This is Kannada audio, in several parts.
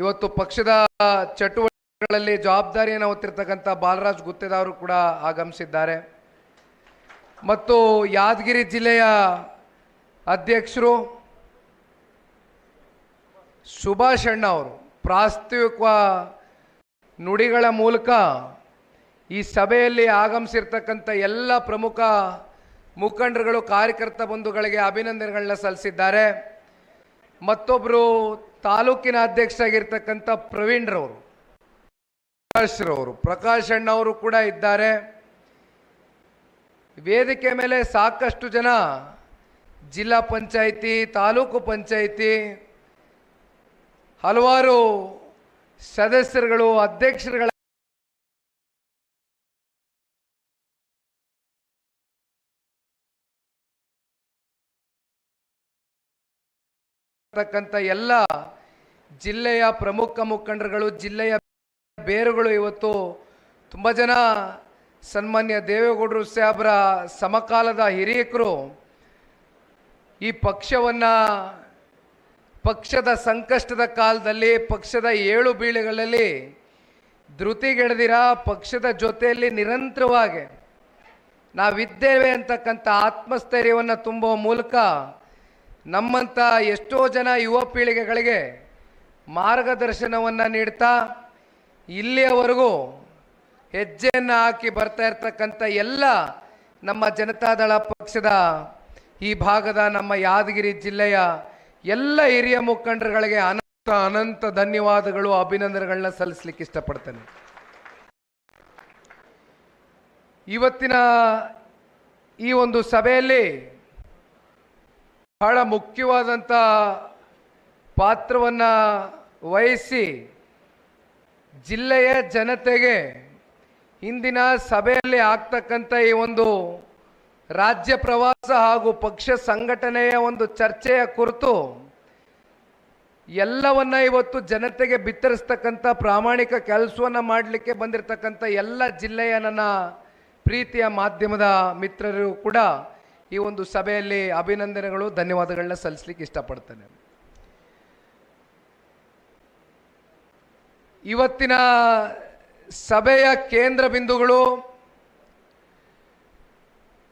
ಇವತ್ತು ಪಕ್ಷದ ಚಟುವಟಿಕೆಗಳಲ್ಲಿ ಜವಾಬ್ದಾರಿಯನ್ನು ಹೊತ್ತಿರ್ತಕ್ಕಂಥ ಬಾಲರಾಜ್ ಗುತ್ತೇದಾವರು ಕೂಡ ಆಗಮಿಸಿದ್ದಾರೆ. ಮತ್ತು ಯಾದಗಿರಿ ಜಿಲ್ಲೆಯ ಅಧ್ಯಕ್ಷರು ಸುಭಾಷ್ ಅಣ್ಣ ಅವರು, ಪ್ರಾಸ್ತಾವಿಕ ನುಡಿಗಳ ಮೂಲಕ ಈ ಸಭೆಯಲ್ಲಿ ಆಗಮಿಸಿರ್ತಕ್ಕಂಥ ಎಲ್ಲ ಪ್ರಮುಖ ಮುಖಂಡರುಗಳು, ಕಾರ್ಯಕರ್ತ ಬಂಧುಗಳಿಗೆ ಅಭಿನಂದನೆಗಳನ್ನ ಸಲ್ಲಿಸಿದ್ದಾರೆ. ಮತ್ತೊಬ್ಬರು ತಾಲೂಕಿನ ಅಧ್ಯಕ್ಷರಾಗಿರ್ತಕ್ಕಂಥ ಪ್ರವೀಣ್ರವರು, ಪ್ರಕಾಶ್ರವರು, ಪ್ರಕಾಶ್ ಅಣ್ಣವರು ಕೂಡ ಇದ್ದಾರೆ. ವೇದಿಕೆ ಮೇಲೆ ಸಾಕಷ್ಟು ಜನ ಜಿಲ್ಲಾ ಪಂಚಾಯಿತಿ, ತಾಲೂಕು ಪಂಚಾಯಿತಿ, ಹಲವಾರು ಸದಸ್ಯರುಗಳು, ಅಧ್ಯಕ್ಷರುಗಳ ಎಲ್ಲ ಜಿಲ್ಲೆಯ ಪ್ರಮುಖ ಮುಖಂಡರುಗಳು, ಜಿಲ್ಲೆಯ ಬೇರುಗಳು ಇವತ್ತು ತುಂಬ ಜನ ಸನ್ಮಾನ್ಯ ದೇವೇಗೌಡರು ಸಾಹೇಬರ ಸಮಕಾಲದ ಹಿರಿಯಕರು ಈ ಪಕ್ಷವನ್ನು ಪಕ್ಷದ ಸಂಕಷ್ಟದ ಕಾಲದಲ್ಲಿ, ಪಕ್ಷದ ಏಳು ಬೀಳುಗಳಲ್ಲಿ ಧೃತಿಗೆಡದಿರ, ಪಕ್ಷದ ಜೊತೆಯಲ್ಲಿ ನಿರಂತರವಾಗಿ ನಾವಿದ್ದೇವೆ ಅಂತಕ್ಕಂಥ ಆತ್ಮಸ್ಥೈರ್ಯವನ್ನು ತುಂಬುವ ಮೂಲಕ ನಮ್ಮಂಥ ಎಷ್ಟೋ ಜನ ಯುವ ಪೀಳಿಗೆಗಳಿಗೆ ಮಾರ್ಗದರ್ಶನವನ್ನು ನೀಡ್ತಾ ಇಲ್ಲಿಯವರೆಗೂ ಹೆಜ್ಜೆಯನ್ನು ಹಾಕಿ ಬರ್ತಾ ಇರ್ತಕ್ಕಂಥ ಎಲ್ಲ ನಮ್ಮ ಜನತಾದಳ ಪಕ್ಷದ ಈ ಭಾಗದ ನಮ್ಮ ಯಾದಗಿರಿ ಜಿಲ್ಲೆಯ ಎಲ್ಲ ಹಿರಿಯ ಮುಖಂಡರುಗಳಿಗೆ ಅನಂತ ಅನಂತ ಧನ್ಯವಾದಗಳು, ಅಭಿನಂದನೆಗಳನ್ನ ಸಲ್ಲಿಸ್ಲಿಕ್ಕೆ ಇಷ್ಟಪಡ್ತೇನೆ. ಇವತ್ತಿನ ಈ ಒಂದು ಸಭೆಯಲ್ಲಿ ಬಹಳ ಮುಖ್ಯವಾದಂಥ ಪಾತ್ರವನ್ನು ವಹಿಸಿ ಜಿಲ್ಲೆಯ ಜನತೆಗೆ ಇಂದಿನ ಸಭೆಯಲ್ಲಿ ಆಗ್ತಕ್ಕಂಥ ಈ ಒಂದು ರಾಜ್ಯ ಪ್ರವಾಸ ಹಾಗೂ ಪಕ್ಷ ಸಂಘಟನೆಯ ಒಂದು ಚರ್ಚೆಯ ಕುರಿತು ಎಲ್ಲವನ್ನ ಇವತ್ತು ಜನತೆಗೆ ಬಿತ್ತರಿಸ್ತಕ್ಕಂಥ ಪ್ರಾಮಾಣಿಕ ಕೆಲಸವನ್ನು ಮಾಡಲಿಕ್ಕೆ ಬಂದಿರತಕ್ಕಂಥ ಎಲ್ಲ ಜಿಲ್ಲೆಯ ನನ್ನ ಪ್ರೀತಿಯ ಮಾಧ್ಯಮದ ಮಿತ್ರರು ಕೂಡ ಈ ಒಂದು ಸಭೆಯಲ್ಲಿ ಅಭಿನಂದನೆಗಳು, ಧನ್ಯವಾದಗಳನ್ನ ಸಲ್ಲಿಸ್ಲಿಕ್ಕೆ ಇಷ್ಟಪಡ್ತೇನೆ. ಇವತ್ತಿನ ಸಭೆಯ ಕೇಂದ್ರ ಬಿಂದುಗಳು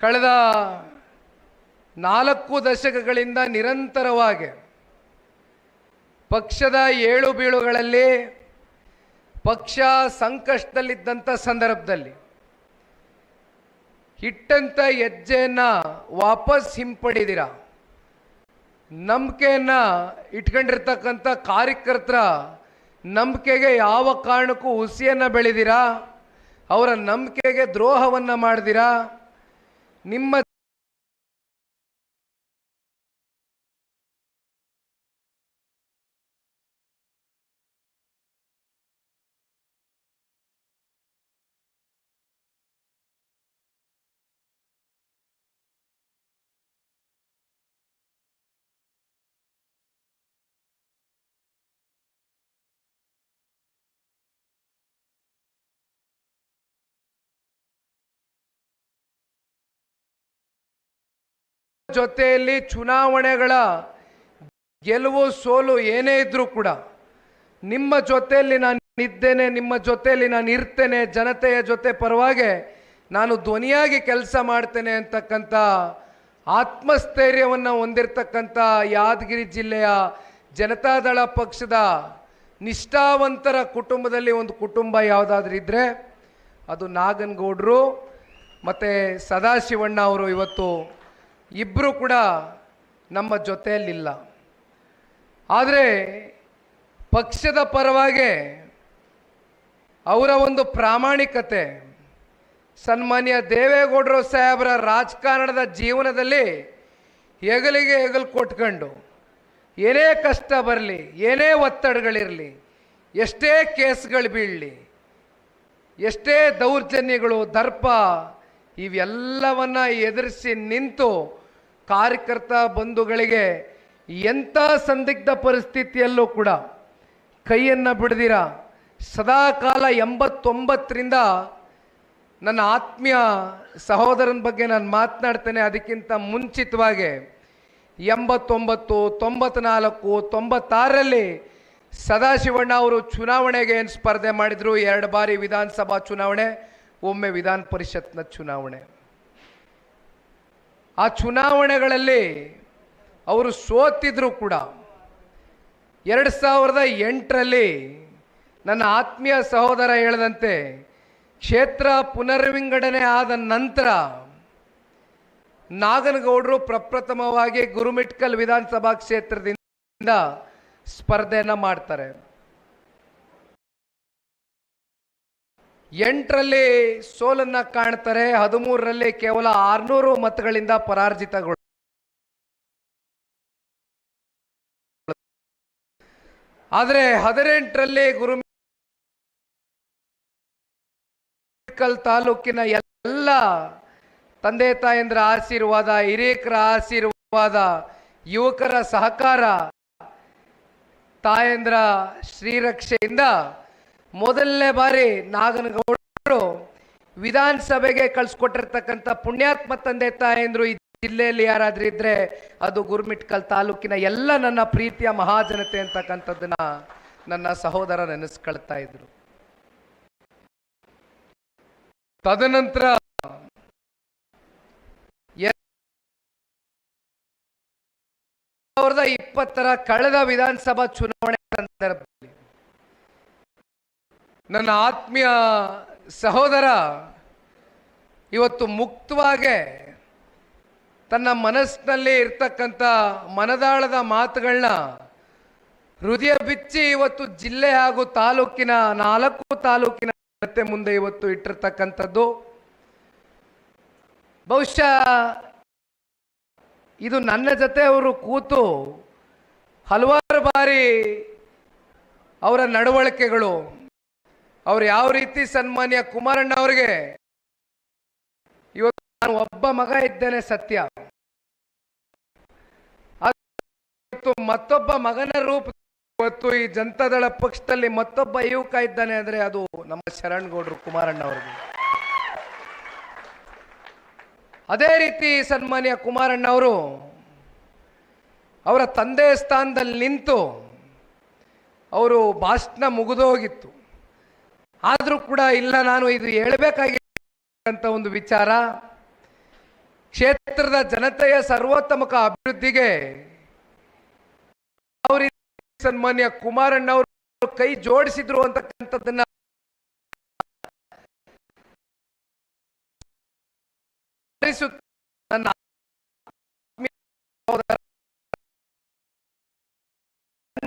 ಕಳೆದ ನಾಲ್ಕು ದಶಕಗಳಿಂದ ನಿರಂತರವಾಗಿ ಪಕ್ಷದ ಏಳು ಬೀಳುಗಳಲ್ಲಿ ಪಕ್ಷ ಸಂಕಷ್ಟದಲ್ಲಿದ್ದಂಥ ಸಂದರ್ಭದಲ್ಲಿ ಇಟ್ಟಂಥ ಹೆಜ್ಜೆಯನ್ನು ವಾಪಸ್ ಹಿಂಪಡೆದಿರ, ನಂಬಿಕೆಯನ್ನು ಇಟ್ಕೊಂಡಿರ್ತಕ್ಕಂಥ ಕಾರ್ಯಕರ್ತರ ನಂಬಿಕೆಗೆ ಯಾವ ಕಾರಣಕ್ಕೂ ಹುಸಿಯನ್ನು ಬೆಳೆದಿರಾ? ಅವರ ನಂಬಿಕೆಗೆ ದ್ರೋಹವನ್ನು ಮಾಡಿದಿರಾ? ನಿಮ್ಮ ಜೊತೆಯಲ್ಲಿ ಚುನಾವಣೆಗಳ ಗೆಲುವು ಸೋಲು ಏನೇ ಇದ್ರೂ ಕೂಡ ನಿಮ್ಮ ಜೊತೆಯಲ್ಲಿ ನಾನು ಇದ್ದೇನೆ, ನಿಮ್ಮ ಜೊತೆಯಲ್ಲಿ ನಾನು ಇರ್ತೇನೆ, ಜನತೆಯ ಜೊತೆ ಪರವಾಗಿ ನಾನು ಧ್ವನಿಯಾಗಿ ಕೆಲಸ ಮಾಡ್ತೇನೆ ಅಂತಕ್ಕಂಥ ಆತ್ಮಸ್ಥೈರ್ಯವನ್ನು ಹೊಂದಿರತಕ್ಕಂಥ ಯಾದಗಿರಿ ಜಿಲ್ಲೆಯ ಜನತಾದಳ ಪಕ್ಷದ ನಿಷ್ಠಾವಂತರ ಕುಟುಂಬದಲ್ಲಿ ಒಂದು ಕುಟುಂಬ ಯಾವುದಾದ್ರೂ ಇದ್ದರೆ ಅದು ನಾಗನಗೌಡರು ಮತ್ತು ಸದಾಶಿವಣ್ಣ ಅವರು ಇವತ್ತು ಇಬ್ಬರು ಕೂಡ ನಮ್ಮ ಜೊತೆಯಲ್ಲಿಲ್ಲ. ಆದರೆ ಪಕ್ಷದ ಪರವಾಗಿ ಅವರ ಒಂದು ಪ್ರಾಮಾಣಿಕತೆ, ಸನ್ಮಾನ್ಯ ದೇವೇಗೌಡರು ಸಾಹೇಬರ ರಾಜಕಾರಣದ ಜೀವನದಲ್ಲಿ ಹೆಗಲಿಗೆ ಹೆಗಲು ಕೊಟ್ಕೊಂಡು, ಏನೇ ಕಷ್ಟ ಬರಲಿ, ಏನೇ ಒತ್ತಡಗಳಿರಲಿ, ಎಷ್ಟೇ ಕೇಸ್ಗಳು ಬೀಳಲಿ, ಎಷ್ಟೇ ದೌರ್ಜನ್ಯಗಳು, ದರ್ಪ ಇವೆಲ್ಲವನ್ನು ಎದುರಿಸಿ ನಿಂತು ಕಾರ್ಯಕರ್ತ ಬಂಧುಗಳಿಗೆ ಎಂಥ ಸಂದಿಗ್ಧ ಪರಿಸ್ಥಿತಿಯಲ್ಲೂ ಕೂಡ ಕೈಯನ್ನು ಬಿಡದಿರ. ಸದಾಕಾಲ ಎಂಬತ್ತೊಂಬತ್ತರಿಂದ ನನ್ನ ಆತ್ಮೀಯ ಸಹೋದರನ ಬಗ್ಗೆ ನಾನು ಮಾತನಾಡ್ತೇನೆ. ಅದಕ್ಕಿಂತ ಮುಂಚಿತವಾಗಿ ಎಂಬತ್ತೊಂಬತ್ತು, ತೊಂಬತ್ನಾಲ್ಕು, ತೊಂಬತ್ತಾರರಲ್ಲಿ ಸದಾಶಿವಣ್ಣ ಅವರು ಚುನಾವಣೆಗೆ ಏನು ಸ್ಪರ್ಧೆ ಮಾಡಿದರು? ಎರಡು ಬಾರಿ ವಿಧಾನಸಭಾ ಚುನಾವಣೆ, ಒಮ್ಮೆ ವಿಧಾನ ಪರಿಷತ್ನ ಚುನಾವಣೆ. ಆ ಚುನಾವಣೆಗಳಲ್ಲಿ ಅವರು ಸೋತಿದ್ರು ಕೂಡ. ಎರಡು ಸಾವಿರದ ಎಂಟರಲ್ಲಿ ನನ್ನ ಆತ್ಮೀಯ ಸಹೋದರ ಹೇಳದಂತೆ ಕ್ಷೇತ್ರ ಪುನರ್ವಿಂಗಡಣೆ ಆದ ನಂತರ ನಾಗನಗೌಡರು ಪ್ರಪ್ರಥಮವಾಗಿ ಗುರುಮಿಟ್ಕಲ್ ವಿಧಾನಸಭಾ ಕ್ಷೇತ್ರದಿಂದ ಸ್ಪರ್ಧೆಯನ್ನು ಮಾಡ್ತಾರೆ. ಎಂಟರಲ್ಲಿ ಸೋಲನ್ನ ಕಾಣ್ತಾರೆ, ಹದಿಮೂರರಲ್ಲಿ ಕೇವಲ ಆರ್ನೂರು ಮತಗಳಿಂದ ಪರಾರ್ಜಿತಗಳು ಆದರೆ ಹದಿನೆಂಟರಲ್ಲಿ ಗುರುಮಿಟ್ಕಲ್ ತಾಲೂಕಿನ ಎಲ್ಲ ತಂದೆ ತಾಯಂದ್ರ ಆಶೀರ್ವಾದ, ಹಿರಿಯಕರ ಆಶೀರ್ವಾದ, ಯುವಕರ ಸಹಕಾರ ತಾಯಂದ್ರ ಶ್ರೀರಕ್ಷೆಯಿಂದ ಮೊದಲನೇ ಬಾರಿ ನಾಗನಗೌಡರು ವಿಧಾನಸಭೆಗೆ ಕಳ್ಸಿಕೊಟ್ಟಿರ್ತಕ್ಕಂಥ ಪುಣ್ಯಾತ್ಮ ತಂದೆ ತಾಯಂದ್ರು ಈ ಜಿಲ್ಲೆಯಲ್ಲಿ ಯಾರಾದ್ರೂ ಇದ್ರೆ ಅದು ಗುರುಮಿಟ್ಕಲ್ ತಾಲೂಕಿನ ಎಲ್ಲ ನನ್ನ ಪ್ರೀತಿಯ ಮಹಾಜನತೆ ಅಂತಕ್ಕಂಥದ್ದನ್ನ ನನ್ನ ಸಹೋದರ ನೆನೆಸ್ಕೊಳ್ತಾ ಇದ್ರು. ತದನಂತರ ಸಾವಿರದ ಇಪ್ಪತ್ತರ ಕಳೆದ ವಿಧಾನಸಭಾ ಚುನಾವಣೆ ಸಂದರ್ಭದಲ್ಲಿ ನನ್ನ ಆತ್ಮೀಯ ಸಹೋದರ, ಇವತ್ತು ಮುಕ್ತವಾಗೆ ತನ್ನ ಮನಸ್ಸಿನಲ್ಲಿ ಇರ್ತಕ್ಕಂಥ ಮನದಾಳದ ಮಾತುಗಳನ್ನ ಹೃದಯ ಬಿಚ್ಚಿ ಇವತ್ತು ಜಿಲ್ಲೆ ಹಾಗೂ ತಾಲೂಕಿನ ನಾಲ್ಕು ತಾಲೂಕಿನ ಜನತೆ ಮುಂದೆ ಇವತ್ತು ಇಟ್ಟಿರ್ತಕ್ಕಂಥದ್ದು. ಬಹುಶಃ ಇದು ನನ್ನ ಜೊತೆ ಅವರು ಕೂತು ಹಲವಾರು ಬಾರಿ ಅವರ ನಡವಳಿಕೆಗಳು ಅವ್ರು ಯಾವ ರೀತಿ ಸನ್ಮಾನ್ಯ ಕುಮಾರಣ್ಣ ಅವರಿಗೆ? ಇವತ್ತು ನಾನು ಒಬ್ಬ ಮಗ ಇದ್ದೇನೆ ಸತ್ಯ. ಇವತ್ತು ಮತ್ತೊಬ್ಬ ಮಗನ ರೂಪ ಇವತ್ತು ಈ ಜನತಾದಳ ಪಕ್ಷದಲ್ಲಿ ಮತ್ತೊಬ್ಬ ಯುವಕ ಇದ್ದಾನೆ ಅಂದ್ರೆ ಅದು ನಮ್ಮ ಶರಣಗೌಡರು ಕುಮಾರಣ್ಣ ಅವರಿಗೆ. ಅದೇ ರೀತಿ ಸನ್ಮಾನ್ಯ ಕುಮಾರಣ್ಣ ಅವರು ಅವರ ತಂದೆ ಸ್ಥಾನದಲ್ಲಿ ನಿಂತು ಅವರು ಭಾಷಣ ಮುಗಿದೋಗಿತ್ತು. ಆದರೂ ಕೂಡ ಇಲ್ಲ, ನಾನು ಇದು ಹೇಳಬೇಕಾಗಿರ್ತಕ್ಕಂಥ ಒಂದು ವಿಚಾರ. ಕ್ಷೇತ್ರದ ಜನತೆಯ ಸರ್ವೋತ್ತಮಕ ಅಭಿವೃದ್ಧಿಗೆ ಸನ್ಮಾನ್ಯ ಕುಮಾರಣ್ಣ ಅವರು ಕೈ ಜೋಡಿಸಿದ್ರು ಅಂತಕ್ಕಂಥದ್ದನ್ನ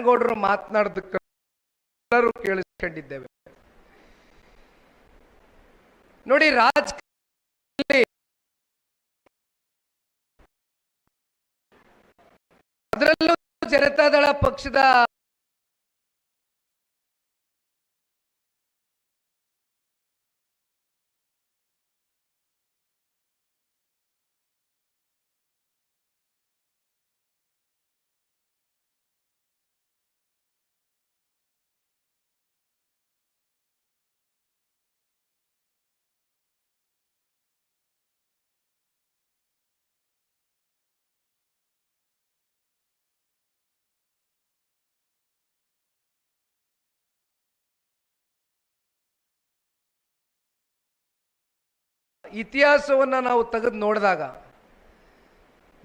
ಗೌಡರು ಮಾತನಾಡೋದಕ್ಕೆ ಎಲ್ಲರೂ ಕೇಳಿಸ್ಕೊಂಡಿದ್ದೇವೆ. ನೋಡಿ ರಾಜ್ ಅದರಲ್ಲೂ ಜನತಾದಳ ಪಕ್ಷದ ಇತಿಹಾಸವನ್ನ ನಾವು ತೆಗೆದು ನೋಡಿದಾಗ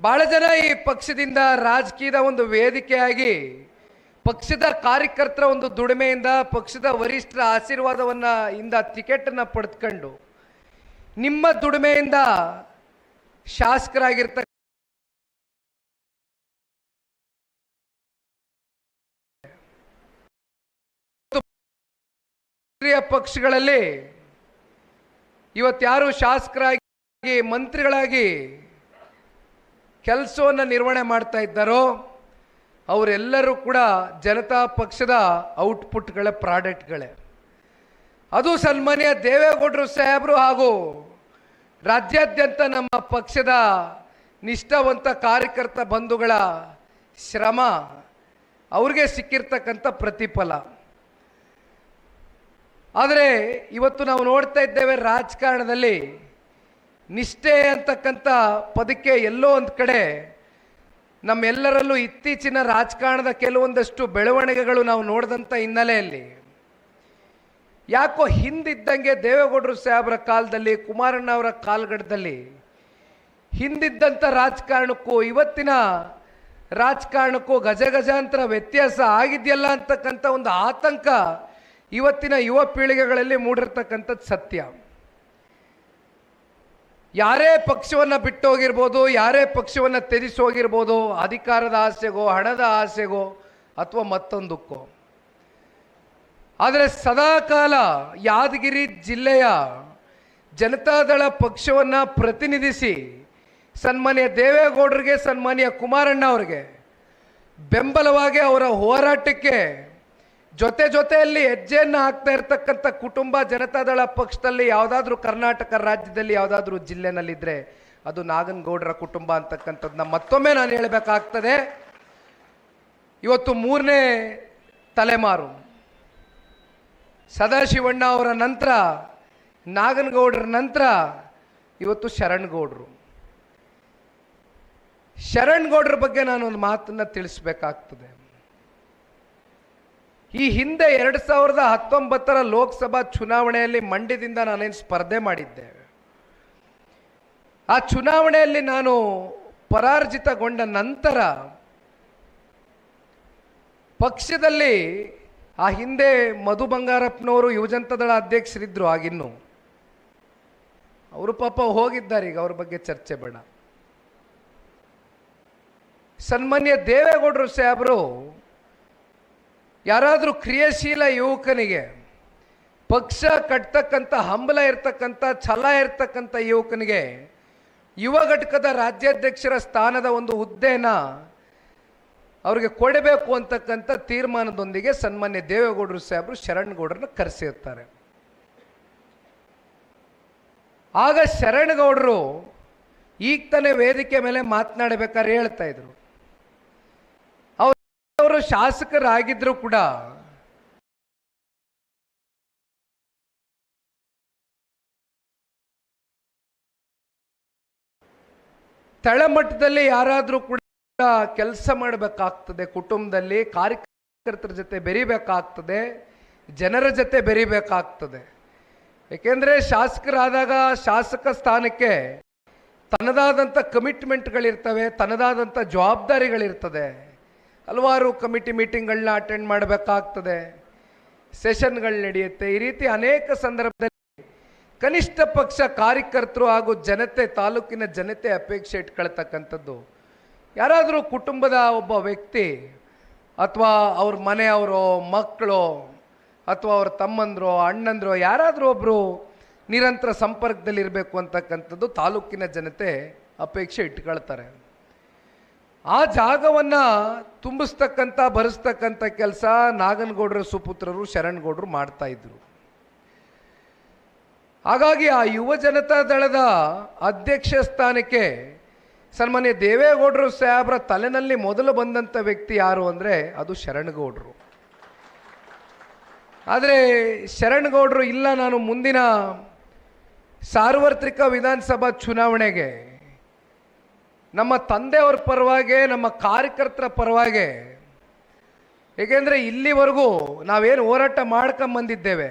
ಬಹಳ ಜನ ಈ ಪಕ್ಷದಿಂದ ರಾಜಕೀಯದ ಒಂದು ವೇದಿಕೆಯಾಗಿ, ಪಕ್ಷದ ಕಾರ್ಯಕರ್ತರ ಒಂದು ದುಡಿಮೆಯಿಂದ, ಪಕ್ಷದ ವರಿಷ್ಠರ ಆಶೀರ್ವಾದವನ್ನ ಇಂದ ಟಿಕೆಟನ್ನು ಪಡೆದುಕೊಂಡು ನಿಮ್ಮ ದುಡಿಮೆಯಿಂದ ಶಾಸಕರಾಗಿರ್ತ ಪಕ್ಷಗಳಲ್ಲಿ ಇವತ್ಯಾರು ಶಾಸಕರಾಗಿ, ಮಂತ್ರಿಗಳಾಗಿ ಕೆಲಸವನ್ನು ನಿರ್ವಹಣೆ ಮಾಡ್ತಾ ಇದ್ದಾರೋ, ಅವರೆಲ್ಲರೂ ಕೂಡ ಜನತಾ ಪಕ್ಷದ ಔಟ್ಪುಟ್ಗಳ, ಪ್ರಾಡಕ್ಟ್ಗಳೇ. ಅದು ಸನ್ಮಾನ್ಯ ದೇವೇಗೌಡರು ಸಾಹೇಬರು ಹಾಗೂ ರಾಜ್ಯಾದ್ಯಂತ ನಮ್ಮ ಪಕ್ಷದ ನಿಷ್ಠಾವಂತ ಕಾರ್ಯಕರ್ತ ಬಂಧುಗಳ ಶ್ರಮ ಅವ್ರಿಗೆ ಸಿಕ್ಕಿರ್ತಕ್ಕಂಥ ಪ್ರತಿಫಲ. ಆದರೆ ಇವತ್ತು ನಾವು ನೋಡ್ತಾ ಇದ್ದೇವೆ ರಾಜಕಾರಣದಲ್ಲಿ ನಿಷ್ಠೆ ಅಂತಕ್ಕಂಥ ಪದಕ್ಕೆ ಎಲ್ಲೋ ಒಂದು ಕಡೆ ನಮ್ಮೆಲ್ಲರಲ್ಲೂ ಇತ್ತೀಚಿನ ರಾಜಕಾರಣದ ಕೆಲವೊಂದಷ್ಟು ಬೆಳವಣಿಗೆಗಳು ನಾವು ನೋಡಿದಂಥ ಹಿನ್ನೆಲೆಯಲ್ಲಿ. ಯಾಕೋ ಹಿಂದಿದ್ದಂಗೆ ದೇವೇಗೌಡರು ಸಾಹೇಬರ ಕಾಲದಲ್ಲಿ, ಕುಮಾರಣ್ಣ ಅವರ ಕಾಲ್ಗಡದಲ್ಲಿ ಹಿಂದಿದ್ದಂಥ ರಾಜಕಾರಣಕ್ಕೂ, ಇವತ್ತಿನ ರಾಜಕಾರಣಕ್ಕೂ ಗಜಗಜಾಂತರ ವ್ಯತ್ಯಾಸ ಆಗಿದೆಯಲ್ಲ ಅಂತಕ್ಕಂಥ ಒಂದು ಆತಂಕ ಇವತ್ತಿನ ಯುವ ಪೀಳಿಗೆಗಳಲ್ಲಿ ಮೂಡಿರ್ತಕ್ಕಂಥದ್ದು ಸತ್ಯ. ಯಾರೇ ಪಕ್ಷವನ್ನು ಬಿಟ್ಟೋಗಿರ್ಬೋದು, ಯಾರೇ ಪಕ್ಷವನ್ನು ತ್ಯಜಿಸೋಗಿರ್ಬೋದು, ಅಧಿಕಾರದ ಆಸೆಗೋ, ಹಣದ ಆಸೆಗೋ, ಅಥವಾ ಮತ್ತೊಂದಕ್ಕೋ. ಆದರೆ ಸದಾಕಾಲ ಯಾದಗಿರಿ ಜಿಲ್ಲೆಯ ಜನತಾದಳ ಪಕ್ಷವನ್ನು ಪ್ರತಿನಿಧಿಸಿ ಸನ್ಮಾನ್ಯ ದೇವೇಗೌಡರಿಗೆ, ಸನ್ಮಾನ್ಯ ಕುಮಾರಣ್ಣ ಅವರಿಗೆ ಬೆಂಬಲವಾಗಿ ಅವರ ಹೋರಾಟಕ್ಕೆ ಜೊತೆ ಜೊತೆಯಲ್ಲಿ ಹೆಜ್ಜೆಯನ್ನು ಹಾಕ್ತಾ ಇರ್ತಕ್ಕಂಥ ಕುಟುಂಬ ಜನತಾದಳ ಪಕ್ಷದಲ್ಲಿ ಯಾವುದಾದ್ರೂ ಕರ್ನಾಟಕ ರಾಜ್ಯದಲ್ಲಿ ಯಾವುದಾದ್ರೂ ಜಿಲ್ಲೆನಲ್ಲಿದ್ದರೆ ಅದು ನಾಗನಗೌಡರ ಕುಟುಂಬ ಅಂತಕ್ಕಂಥದ್ದನ್ನ ಮತ್ತೊಮ್ಮೆ ನಾನು ಹೇಳಬೇಕಾಗ್ತದೆ. ಇವತ್ತು ಮೂರನೇ ತಲೆಮಾರು. ಸದಾಶಿವಣ್ಣ ಅವರ ನಂತರ, ನಾಗನಗೌಡರ ನಂತರ ಇವತ್ತು ಶರಣ್ಗೌಡರು. ಶರಣ್ಗೌಡ್ರ ಬಗ್ಗೆ ನಾನು ಒಂದು ಮಾತನ್ನು ತಿಳಿಸ್ಬೇಕಾಗ್ತದೆ. ಈ ಹಿಂದೆ ಎರಡು ಸಾವಿರದ ಹತ್ತೊಂಬತ್ತರ ಲೋಕಸಭಾ ಚುನಾವಣೆಯಲ್ಲಿ ಮಂಡ್ಯದಿಂದ ನಾನೇನು ಸ್ಪರ್ಧೆ ಮಾಡಿದ್ದೆ? ಆ ಚುನಾವಣೆಯಲ್ಲಿ ನಾನು ಪರಾರ್ಜಿತಗೊಂಡ ನಂತರ ಪಕ್ಷದಲ್ಲಿ ಆ ಹಿಂದೆ ಮಧು ಬಂಗಾರಪ್ಪನವರು ಯುವಜನತಾದಳ ಅಧ್ಯಕ್ಷರಿದ್ದರು ಆಗಿನ್ನು. ಅವರು ಪಾಪ ಹೋಗಿದ್ದಾರೆ ಈಗ ಅವ್ರ ಬಗ್ಗೆ ಚರ್ಚೆ ಬೇಡ. ಸನ್ಮಾನ್ಯ ದೇವೇಗೌಡರು ಸಾಹೇಬರು ಯಾರಾದರೂ ಕ್ರಿಯಾಶೀಲ ಯುವಕನಿಗೆ ಪಕ್ಷ ಕಟ್ತಕ್ಕಂಥ, ಹಂಬಲ ಇರ್ತಕ್ಕಂಥ, ಛಲ ಇರ್ತಕ್ಕಂಥ ಯುವಕನಿಗೆ ಯುವ ಘಟಕದ ರಾಜ್ಯಾಧ್ಯಕ್ಷರ ಸ್ಥಾನದ ಒಂದು ಹುದ್ದೆನ ಅವ್ರಿಗೆ ಕೊಡಬೇಕು ಅಂತಕ್ಕಂಥ ತೀರ್ಮಾನದೊಂದಿಗೆ ಸನ್ಮಾನ್ಯ ದೇವೇಗೌಡರು ಸಾಹೇಬರು ಶರಣ್ಗೌಡರನ್ನ ಕರೆಸಿರ್ತಾರೆ. ಆಗ ಶರಣಗೌಡರು ಈಗ ತಾನೇ ವೇದಿಕೆ ಮೇಲೆ ಮಾತನಾಡಬೇಕಾದ್ರೆ ಹೇಳ್ತಾ ಇದ್ರು. ಅವರು ಶಾಸಕರಾಗಿದ್ದರೂ ಕೂಡ ತಳಮಟ್ಟದಲ್ಲಿ ಯಾರಾದರೂ ಕೂಡ ಕೆಲಸ ಮಾಡಬೇಕಾಗ್ತದೆ. ಕುಟುಂಬದಲ್ಲಿ ಕಾರ್ಯಕರ್ತರ ಜೊತೆ ಬೆರಿಬೇಕಾಗ್ತದೆ. ಜನರ ಜೊತೆ ಬೆರಿಬೇಕಾಗ್ತದೆ. ಏಕೆಂದರೆ ಶಾಸಕರಾದಾಗ ಶಾಸಕ ಸ್ಥಾನಕ್ಕೆ ತನ್ನದಾದಂಥ ಕಮಿಟ್ಮೆಂಟ್ಗಳಿರ್ತವೆ ತನ್ನದಾದಂಥ ಜವಾಬ್ದಾರಿಗಳಿರ್ತದೆ. ಹಲವಾರು ಕಮಿಟಿ ಮೀಟಿಂಗ್ಗಳನ್ನ ಅಟೆಂಡ್ ಮಾಡಬೇಕಾಗ್ತದೆ. ಸೆಷನ್ಗಳು ನಡೆಯುತ್ತೆ. ಈ ರೀತಿ ಅನೇಕ ಸಂದರ್ಭದಲ್ಲಿ ಕನಿಷ್ಠ ಪಕ್ಷ ಕಾರ್ಯಕರ್ತರು ಹಾಗೂ ಜನತೆ, ತಾಲೂಕಿನ ಜನತೆ ಅಪೇಕ್ಷೆ ಇಟ್ಕೊಳ್ತಕ್ಕಂಥದ್ದು. ಯಾರಾದರೂ ಕುಟುಂಬದ ಒಬ್ಬ ವ್ಯಕ್ತಿ ಅಥವಾ ಅವ್ರ ಮನೆಯವರು ಮಕ್ಕಳು ಅಥವಾ ಅವ್ರ ತಮ್ಮಂದರು, ಅಣ್ಣಂದರು, ಯಾರಾದರೂ ಒಬ್ಬರು ನಿರಂತರ ಸಂಪರ್ಕದಲ್ಲಿರಬೇಕು ಅಂತಕ್ಕಂಥದ್ದು ತಾಲೂಕಿನ ಜನತೆ ಅಪೇಕ್ಷೆ ಇಟ್ಕೊಳ್ತಾರೆ. ಆ ಜಾಗವನ್ನು ತುಂಬಿಸ್ತಕ್ಕಂಥ, ಭರಿಸ್ತಕ್ಕಂಥ ಕೆಲಸ ನಾಗನಗೌಡರ ಸುಪುತ್ರರು, ಶರಣ್ಗೌಡರು ಮಾಡ್ತಾ ಇದ್ರು. ಹಾಗಾಗಿ ಆ ಯುವ ಜನತಾ ದಳದ ಅಧ್ಯಕ್ಷ ಸ್ಥಾನಕ್ಕೆ ಸನ್ಮಾನ್ಯ ದೇವೇಗೌಡರು ಸಾಹೇಬ್ರ ತಲೆನಲ್ಲಿ ಮೊದಲು ಬಂದಂಥ ವ್ಯಕ್ತಿ ಯಾರು ಅಂದರೆ ಅದು ಶರಣ್ಗೌಡರು. ಆದರೆ ಶರಣ್ಗೌಡರು ಇಲ್ಲ ನಾನು ಮುಂದಿನ ಸಾರ್ವತ್ರಿಕ ವಿಧಾನಸಭಾ ಚುನಾವಣೆಗೆ ನಮ್ಮ ತಂದೆಯವ್ರ ಪರವಾಗಿ, ನಮ್ಮ ಕಾರ್ಯಕರ್ತರ ಪರವಾಗಿ. ಏಕೆಂದರೆ ಇಲ್ಲಿವರೆಗೂ ನಾವೇನು ಹೋರಾಟ ಮಾಡ್ಕೊಂಬಂದಿದ್ದೇವೆ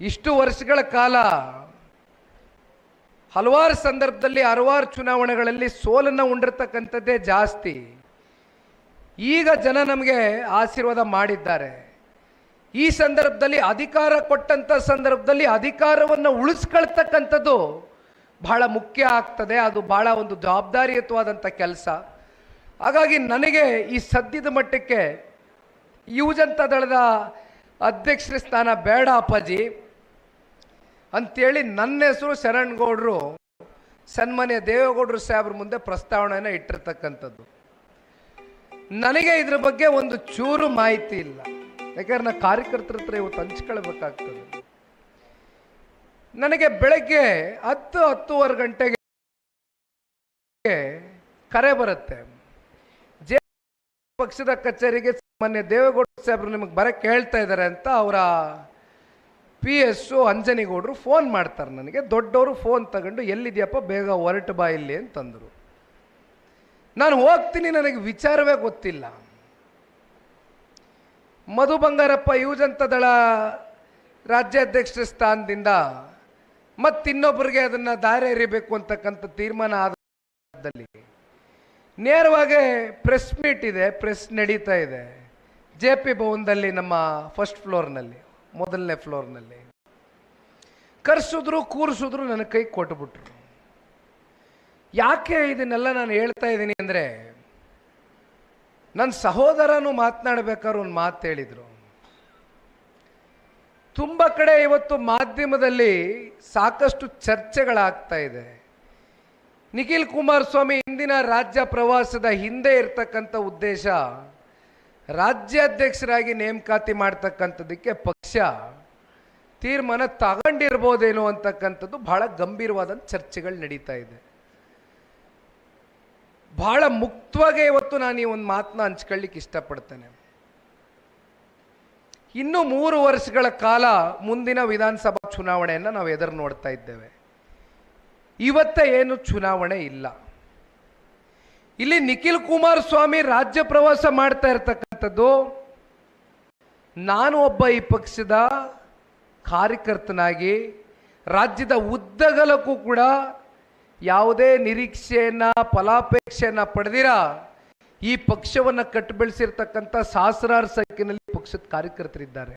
ಇಷ್ಟು ವರ್ಷಗಳ ಕಾಲ ಹಲವಾರು ಸಂದರ್ಭದಲ್ಲಿ, ಹಲವಾರು ಚುನಾವಣೆಗಳಲ್ಲಿ ಸೋಲನ್ನು ಉಂಡಿರ್ತಕ್ಕಂಥದ್ದೇ ಜಾಸ್ತಿ. ಈಗ ಜನ ನಮಗೆ ಆಶೀರ್ವಾದ ಮಾಡಿದ್ದಾರೆ. ಈ ಸಂದರ್ಭದಲ್ಲಿ ಅಧಿಕಾರ ಕೊಟ್ಟಂಥ ಸಂದರ್ಭದಲ್ಲಿ ಅಧಿಕಾರವನ್ನು ಉಳಿಸ್ಕೊಳ್ತಕ್ಕಂಥದ್ದು ಬಹಳ ಮುಖ್ಯ ಆಗ್ತದೆ, ಅದು ಬಹಳ ಒಂದು ಜವಾಬ್ದಾರಿಯುತವಾದಂಥ ಕೆಲಸ. ಹಾಗಾಗಿ ನನಗೆ ಈ ಸದ್ಯದ ಮಟ್ಟಕ್ಕೆ ಯುವಜನತಾ ದಳದ ಅಧ್ಯಕ್ಷರ ಸ್ಥಾನ ಬೇಡ ಅಪ್ಪಾಜಿ. ಅಂಥೇಳಿ ನನ್ನ ಹೆಸರು ಶರಣ್ಗೌಡರು, ಸನ್ಮಾನ್ಯ ದೇವೇಗೌಡರು ಸಾಹೇಬ್ರ ಮುಂದೆ ಪ್ರಸ್ತಾವನೆಯನ್ನು ಇಟ್ಟಿರ್ತಕ್ಕಂಥದ್ದು. ನನಗೆ ಇದ್ರ ಬಗ್ಗೆ ಒಂದು ಚೂರು ಮಾಹಿತಿ ಇಲ್ಲ. ಯಾಕಂದ್ರೆ ನಾ ಕಾರ್ಯಕರ್ತರ ಹತ್ರ ಇವತ್ತು ಹಂಚ್ಕೊಳ್ಬೇಕಾಗ್ತದೆ. ನನಗೆ ಬೆಳಗ್ಗೆ ಹತ್ತು ಹತ್ತುವರೆ ಗಂಟೆಗೆ ಕರೆ ಬರುತ್ತೆ. ಜೆ ಪಕ್ಷದ ಕಚೇರಿಗೆ ಮೊನ್ನೆ ದೇವೇಗೌಡ ಸಾಹೇಬ್ರು ನಿಮಗೆ ಬರಕ್ಕೆ ಹೇಳ್ತಾ ಇದ್ದಾರೆ ಅಂತ ಅವರ ಪಿ ಎಸ್ ಅಂಜನಿಗೌಡರು ಫೋನ್ ಮಾಡ್ತಾರೆ ನನಗೆ. ದೊಡ್ಡವರು ಫೋನ್ ತಗೊಂಡು, ಎಲ್ಲಿದೆಯಪ್ಪ? ಬೇಗ ಹೊರಟು ಬಾ ಇಲ್ಲಿ ಅಂತಂದರು. ನಾನು ಹೋಗ್ತೀನಿ, ನನಗೆ ವಿಚಾರವೇ ಗೊತ್ತಿಲ್ಲ. ಮಧು ಬಂಗಾರಪ್ಪ ಯುವಜನತಾ ದಳ ರಾಜ್ಯಾಧ್ಯಕ್ಷ ಸ್ಥಾನದಿಂದ ಮತ್ತಿನ್ನೊಬ್ಬರಿಗೆ ಅದನ್ನು ದಾರಿ ಎರಿಬೇಕು ಅಂತಕ್ಕಂಥ ತೀರ್ಮಾನ ಆದಲ್ಲಿ ನೇರವಾಗಿ ಪ್ರೆಸ್ ಮೀಟ್ ಇದೆ ಪ್ರೆಸ್ ನಡೀತಾ ಇದೆ. ಜೆ ಪಿ ಭವನದಲ್ಲಿ ನಮ್ಮ ಫಸ್ಟ್ ಫ್ಲೋರ್ನಲ್ಲಿ ಮೊದಲನೇ ಫ್ಲೋರ್ನಲ್ಲಿ ಕರ್ಸಿದ್ರು, ಕೂರಿಸಿದ್ರು ನನ್ನ ಕೈ ಕೊಟ್ಬಿಟ್ರು ಯಾಕೆ ಇದನ್ನೆಲ್ಲ ನಾನು ಹೇಳ್ತಾ ಇದ್ದೀನಿ ಅಂದರೆ ನನ್ನ ಸಹೋದರನು ಮಾತನಾಡ್ಬೇಕಾದ್ರೆ ಒಂದು ಮಾತು ಹೇಳಿದರು. ತುಂಬ ಕಡೆ ಇವತ್ತು ಮಾಧ್ಯಮದಲ್ಲಿ ಸಾಕಷ್ಟು ಚರ್ಚೆಗಳಾಗ್ತಾ ಇದೆ. ನಿಖಿಲ್ ಕುಮಾರಸ್ವಾಮಿ ಇಂದಿನ ರಾಜ್ಯ ಪ್ರವಾಸದ ಹಿಂದೆ ಇರ್ತಕ್ಕಂಥ ಉದ್ದೇಶ, ರಾಜ್ಯಾಧ್ಯಕ್ಷರಾಗಿ ನೇಮಕಾತಿ ಮಾಡ್ತಕ್ಕಂಥದ್ದಕ್ಕೆ ಪಕ್ಷ ತೀರ್ಮಾನ ತಗೊಂಡಿರ್ಬೋದೇನೋ ಅಂತಕ್ಕಂಥದ್ದು ಬಹಳ ಗಂಭೀರವಾದ ಚರ್ಚೆಗಳು ನಡೀತಾ ಇದೆ. ಬಹಳ ಮುಕ್ತವಾಗಿ ಇವತ್ತು ನಾನು ಈ ಒಂದು ಮಾತನ್ನ ಹಂಚ್ಕೊಳ್ಳಿಕ್ಕೆ ಇಷ್ಟಪಡ್ತೇನೆ. ಇನ್ನು ಮೂರು ವರ್ಷಗಳ ಕಾಲ ಮುಂದಿನ ವಿಧಾನಸಭಾ ಚುನಾವಣೆಯನ್ನು ನಾವು ಎದುರು ನೋಡ್ತಾ ಇದ್ದೇವೆ. ಇವತ್ತ ಏನು ಚುನಾವಣೆ ಇಲ್ಲ. ಇಲ್ಲಿ ನಿಖಿಲ್ ಕುಮಾರಸ್ವಾಮಿ ರಾಜ್ಯ ಪ್ರವಾಸ ಮಾಡ್ತಾ ಇರ್ತಕ್ಕಂಥದ್ದು, ನಾನು ಒಬ್ಬ ಈ ಪಕ್ಷದ ಕಾರ್ಯಕರ್ತನಾಗಿ ರಾಜ್ಯದ ಉದ್ದಗಲಕ್ಕೂ ಕೂಡ ಯಾವುದೇ ನಿರೀಕ್ಷೆಯನ್ನ, ಫಲಾಪೇಕ್ಷೆಯನ್ನು ಪಡೆದಿರ ಈ ಪಕ್ಷವನ್ನು ಕಟ್ಟು ಬೆಳೆಸಿರ್ತಕ್ಕಂಥ ಸಹಸ್ರಾರು ಸಂಖ್ಯೆಯಲ್ಲಿ ಪಕ್ಷದ ಕಾರ್ಯಕರ್ತರಿದ್ದಾರೆ.